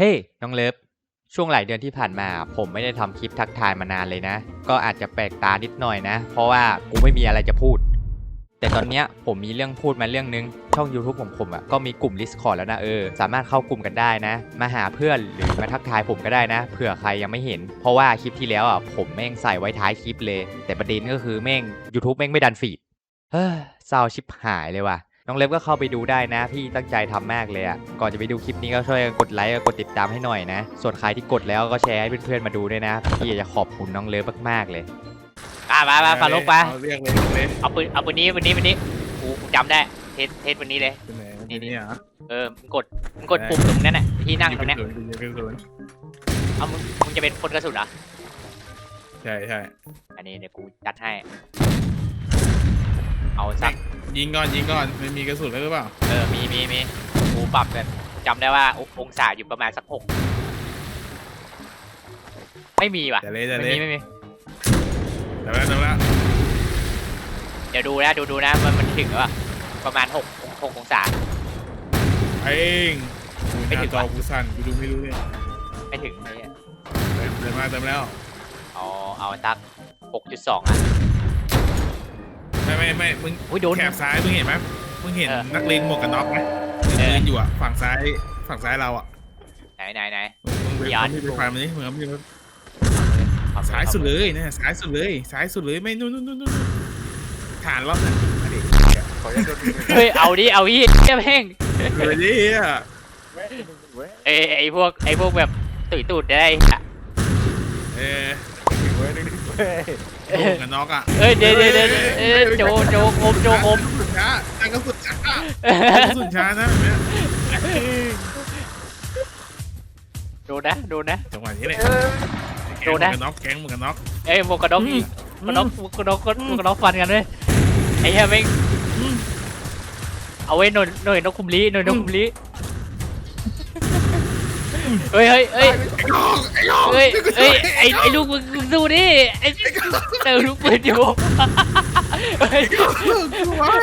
เฮ้น้องเลิฟ ช่วงหลายเดือนที่ผ่านมา ผมไม่ได้ทำคลิปทักทายมานานเลยนะ ก็อาจจะแปลกตานิดหน่อยนะ เพราะว่ากูไม่มีอะไรจะพูด แต่ตอนเนี้ยผมมีเรื่องพูดมาเรื่องนึง ช่อง YouTube ของผมอะก็มีกลุ่ม Discord แล้วนะเออ สามารถเข้ากลุ่มกันได้นะ มาหาเพื่อนหรือมาทักทายผมก็ได้นะ เผื่อใครยังไม่เห็น เพราะว่าคลิปที่แล้วอะผมแม่งใส่ไว้ท้ายคลิปเลย แต่ประเด็นก็คือแม่ง YouTube แม่งไม่ดันฟีด เฮ้ยเศร้าชิบหายเลยว่ะ น้องเล็บก็เข้าไปดูได้นะ พี่ตั้งใจทำมากเลยอะ่ะ ก่อนจะไปดูคลิปนี้ก็ช่วยกดไลค์กดติดตามให้หน่อยนะ ส่วนใครที่กดแล้วก็แชร์ให้เพื่อนๆมาดูด้วยนะ พี่อยากจะขอบคุณน้องเล็บมากๆเลย อะมามาฟังลูกไปเอาเรียกเลยเรียกเลยเอาปืนเอาปืนนี้ปืนนี้ปืนนี้กูกูจำได้เทสเทสปืนนี้เลยเป็นไหนนี่นี่นี่เหรอเออมึงกดมึงกดปุ่มตรงนั้นน่ะที่นั่งตรงเนี้ยเป็นศูนย์เป็นศูนย์เอามึงมึงจะเป็นคนกระสุนเหรอใช่ใช่อันนี้เดี๋ยวกูจัดให้ เอาสัก ยิงก่อนยิงก่อนมันมีกระสุนแล้วหรือเปล่าเออ มีมีมีกูปรับกันจำได้ว่าององศาอยู่ประมาณสักหกไม่มีว่ะแต่เลยแต่เลไม่ยมีไม่มีแต่แล้วแต่แล้วเดี๋ยวดูนะดูดูนะ มันมันถึงหรือเปล่าประมาณหกหกองศา ไอ้เองกูไม่หถึน้างจอวะ กูสั่นกูดูไม่รู้เนี่ยไม่ถึงไอ้เหี้ยเติมเติมมาเติมแล้ว เอาเอาสักหกจุดสองอะ ไม่ไม่ไม่มึงอุ้ยโดน แถบซ้ายมึงเห็นไหมมึงเห็นเออนักเลงหมวกกันน็อกไหมเออยืนอยู่อะฝั่งซ้ายฝั่งซ้ายเราอะไหนไหนไหน มึงไปย้อนมึงไปฟังมันนี่มึงเอามึงเอาซ้ายสุดเลยนะซ้ายสุดเลยซ้ายสุดเลยไม่นู่นนู่นนู่นนู่นฐานรอบนั้นมาดิขออนุญาตโดนยิงเฮ้ยเอาดิเอาดิเจ้าแม่งเลยดิอะไอ้ไอ้พวกไอ้พวกแบบตุ๋ยตูดได้อะเออเว้ยนึกดิเว้ยเอห มอวกกันน็อกอะเอ้ยเดี๋ยวเดี๋ยวเดี๋ยวเอ้ยโจโจคมโจคมสุดช้าแต่ก็สุดช้าแต่ก็สุดช้านะแบบเนี้ยโดนนะโดนนะ จังหวะนี้แหละโดนนะ แก๊งหมวกกันน็อกแก๊งหมวกกันน็อก เอ้ยหมวกกระน็อกหมวกกระน็อกหมวกกระน็อกหมวกกระน็อกฟันกันเลยไอ้เหี้ยแม่งเอาไว้หน่วยหน่วยนกคุมลีหน่วยนกคุมลี เฮ้ยเฮ้ยเฮ้ยไอ้กองไอ้กองเฮ้ยเฮ้ยไอ้ไอ้ลูกมึงมึงดูดิไอ้เจอลูกปืนอยู่เฮ้ยกูว่า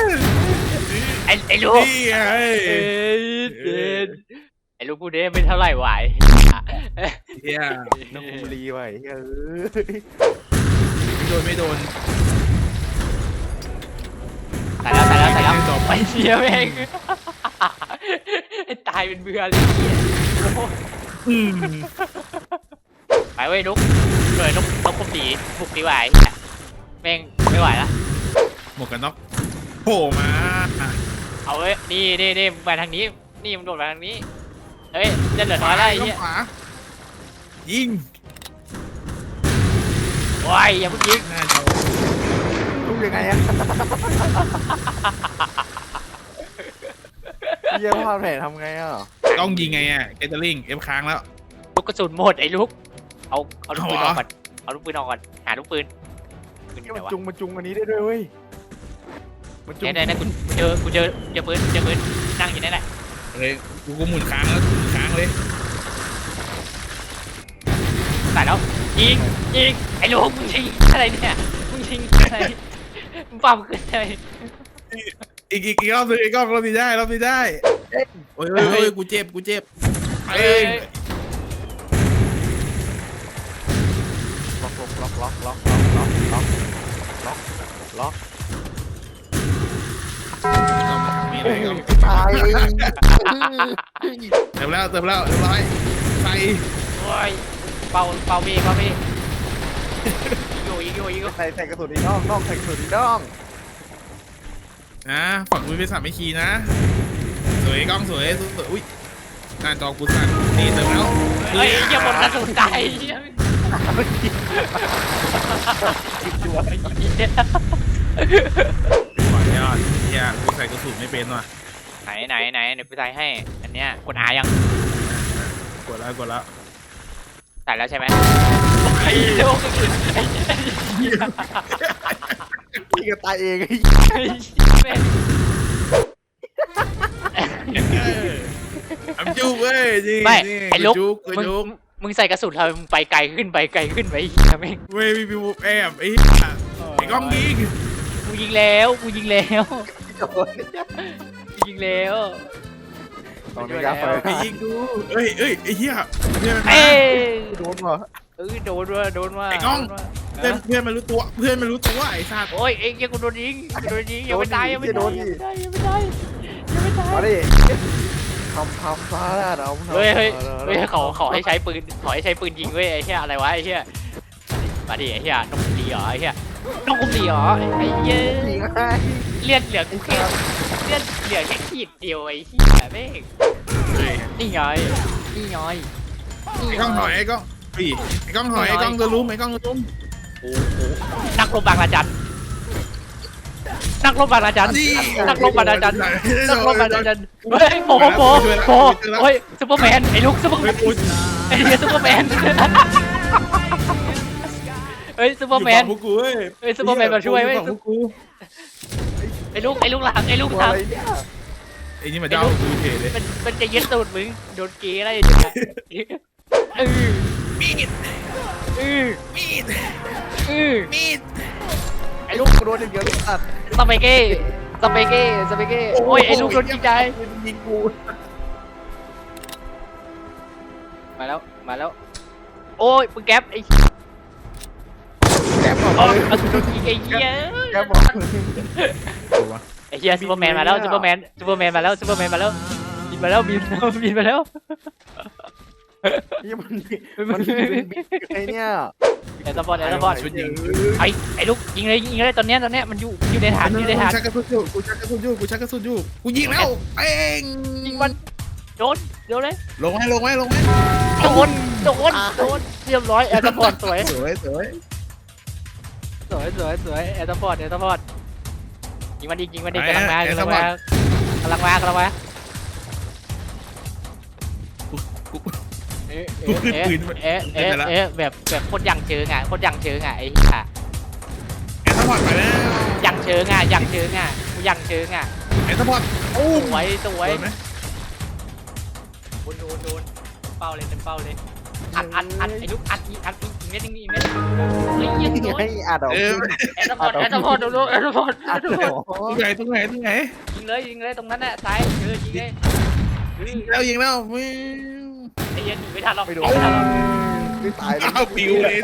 ไอ้ไอ้ลูกนี่ไงเอ้ยเด็ดไอ้ลูกกูเนี่ยไม่เท่าไหร่ไหวเฮียน้องคุมรีไว้เฮ้ยไม่โดนไม่โดนตายแล้วตายแล้วตายแล้วต่อไปไปเชียร์แม่ง ไอ้ตายเป็นเบื่อเลยเหี้ยอืมไปเว้ยนุกหน่วยนกนกคมสีบุกดีกว่าไอ้เหี้ยแม่งไม่ไหวละหมวกกันน็อกโผล่มาเอาเว้ยนี่นี่นี่มึงมาทางนี้ นี่มึงโดดมาทางนี้เฮ้ยจะเหลือน้อยแล้วไอ้เหี้ยขวายิงโอ้ยอย่าเพิ่งยิงหน้าจอลูกยังไงอะ เยี่ยมภาพแผนทำไงอะต้องยิงไงอะเกตเตอร์ลิงเอฟค้างแล้ว ลูกกระสุนหมดไอ้ลูก เอาเอาลูกปืนอเอาอกเหรอก่อนเอาลูกปืนออกก่อนหาลูกปืนปืนอยู่ไหนมันวะจุงมันจุงอันนี้ได้ด้วยเว้ยมันจุงเนี่ยเนี่ยเนี่ยกูเจอกูเจอเจอปืนเจอปืนนั่งอยู่นั่นแหละเลยกูก็หมุนค้างแล้วหมุนค้างเลยตายแล้วยิงยิงไอ้ลูกมึงยิงอะไรเนี่ยมึงยิงอะไรมึงปั๊มขึ้นอะไร อีกอีกอีกรอบนึงอีกรอบรอบนี้ได้รอบนี้ได้โอ้ยโอ้ยโอ้ยกูเจ็บกูเจ็บเองล็อกล็อกล็อกล็อกล็อกล็อกล็อกล็อกล็อกเอามาทำนี่เลยเอาตายเติมแล้วเติมแล้วเรียบร้อยใส่โอ้ยเป่าเป่ามีเป่ามียิงอยู่ยิงอยู่ยิงอยู่ใส่ใส่กระสุนอีกน้องน้องใส่กระสุนอีกน้อง นะฝั่งมือเป็นสามไม่คีนะ สวยกล้องสวยสวยอุ้ยหน้าจอกูสั่นนี่เติมแล้วเฮ้ยอย่าหมดกระสุนตายเหี้ยขอยอดเฮียกูใส่กระสุนไม่เป็นว่ะไหนไหนไหนเดี๋ยวกูใส่ให้ อันเนี้ยกดอายังกดแล้วกดแล้วใส่แล้วใช่ไหมไอ้ลูกไอ้พี่ก็ตายเองไอ้ แม่งอัมจูเว้ยนี่ไม่นี่ไอ้ลูกจุกกูมึงจุกมึงใส่กระสุนทำไมมึงไปไกลขึ้นไปไกลขึ้นไปเหี้ยแม่งเว้ยมีมีแอบไอ้เหี้ยไอ้กล้องยิงกูยิงแล้วกูยิงแล้วกูยิงแล้วยตอนนี้ยับไปไอ้ยิงดูเอ้ยเอ้ยไอ้เหี้ยเพื่อนมันมาเอ้ยโดนว่ะเอ้ยโดนว่ะโดนว่ะไอ้กล้องโดนว่ะ เพื่อนเพื่อนมันรู้ตัว เพื่อนมันรู้ตัวไอ้สัตว์โอ้ยเอ็งยังกูโดนยิงกูโดนยิงยังไม่ตายยังไม่ตายยังไม่ตายยังไม่ตายยังไม่ตายมาดิทำทำซะเราเฮ้ยเฮ้ยเฮ้ยเขาเขาให้ใช้ปืนเขาให้ใช้ปืนยิงเว้ยไอ้เหี้ยอะไรวะไอ้เหี้ยมาดิไอ้เหี้ยนกขุมดีเหรอไอ้เหี้ยนกขุมดีเหรอไอ้เหี้ยยิงให้เลือดเหลือกูแค่เลือดเหลือแค่ขีดเดียวไอ้เหี้ยแม่งเฮ้ยนี่ไงนี่ไงนี่ไอ้ไงกล้องถอยไอ้กล้องปีไอ้กล้องถอยไอ้กล้องจะรู้ไหมไอ้กล้องจะรู้โอ้โห นักรบบางระจันนักรบบางระจันนี่นักรบบางระจันนักรบบางระจันเฮ้ยโผล่โผล่โผล่เฮ้ยซูเปอร์แมนไอ้ลูกซูเปอร์แมเฮ้ยนกูไอ้เหี้ยซูเปอร์แมนเฮ้ยซูเปอร์แมนยู่ฝั่งพวกกูเว้ยเฮ้ยซูเปอร์แมนมาช่วยเว้ยอฝั่งพวกกูไอ้ลูกไอ้ลูกหลังไอ้ลูกตัวหลัอะงไรเนี่ยไอ้นี่มาเจ้ากูเทเลยมันมันจะยึดตูดมึงโดนเกย์อะไรอย่างเงี้ยเออมีดเออมีดเออมีดไอ้ลูกกูโดนอย่างเดียวเลยสัตว์สเปเก้สเปเก้สเปเก้โอ้ยไอ้ลูกโดนยิงใจยิงกูมาแล้วมาแล้ว โอ้ยมึงแก๊ปไอ้แกบอกโอ้ยเลยเอาโดนยิงไอ้เหี้ยแกบอกไอ้เหี้ยซูเปอร์แมนมาแล้วซูเปอร์แมนซูเปอร์แมนมาแล้วซูเปอร์แมนมาแล้วบินมาแล้วบินแล้วบินมาแล้ว นี่มันมันเป็นบิ๊กไอเนี่ยแอร์สปอร์ตแอร์สปอร์ตชุดยิงไอ้ไอ้ลูกยิงเลยยิงเลยตอนเนี้ยตอนเนี้ยมันอยู่อยู่ในฐานอยู่ในฐานกูชักกระสุนอยู่กูชักกระสุนอยู่กูชักกระสุนอยู่กูยิงแล้วเป้งยิงมันโดนโดนเลยลงไหมลงไหมลงไหมโดนโดนโดนเรียบร้อยแอร์สปอร์ตสวยสวยสวยสวยสวยสวยแอร์สปอร์ตแอร์สปอร์ตยิงมันดิยิงมันดิกำลังมากำลังมากำลังมากำลังมา เอ๊ะเอ๊ะเอ๊ะเอ๊ะเอ๊ะเอ๊ะแบบแบบโคตรยังเชิงอะโคตรยังเชิงอะไอ้ห่าแอร์ซัพพอร์ตไปแล้วยังเชิงอะยังเชิงอะกูยังเชิงอะแอร์ซัพพอร์ตโอ้สวยสวยโดนไหมโดนโดนโดนเป้าเลยเต็มเป้าเลยอัดอัดอัดไอ้ลูกอัดอีกอัดอีกอีกเม็ดนึงอีกเม็ดนึงเฮ้ยยิงโดนให้อัดออกเออแอร์สปอร์ตแอร์สปอร์ตโดนแอร์สปอร์ตแออัดร์สปอร์ตออกตรงไหนตรงไหนตรงไหนยิงเลยยิงเลยตรงนั้นน่ะซ้ายเออยิงเลยเออแล้วยิงแล้ววิ่ง ไอ้เหี้ยันหนีไม่ทันหรอกไม่โดหนีนไม่ทันหรอกไม่ตายอ้าวปิวเลย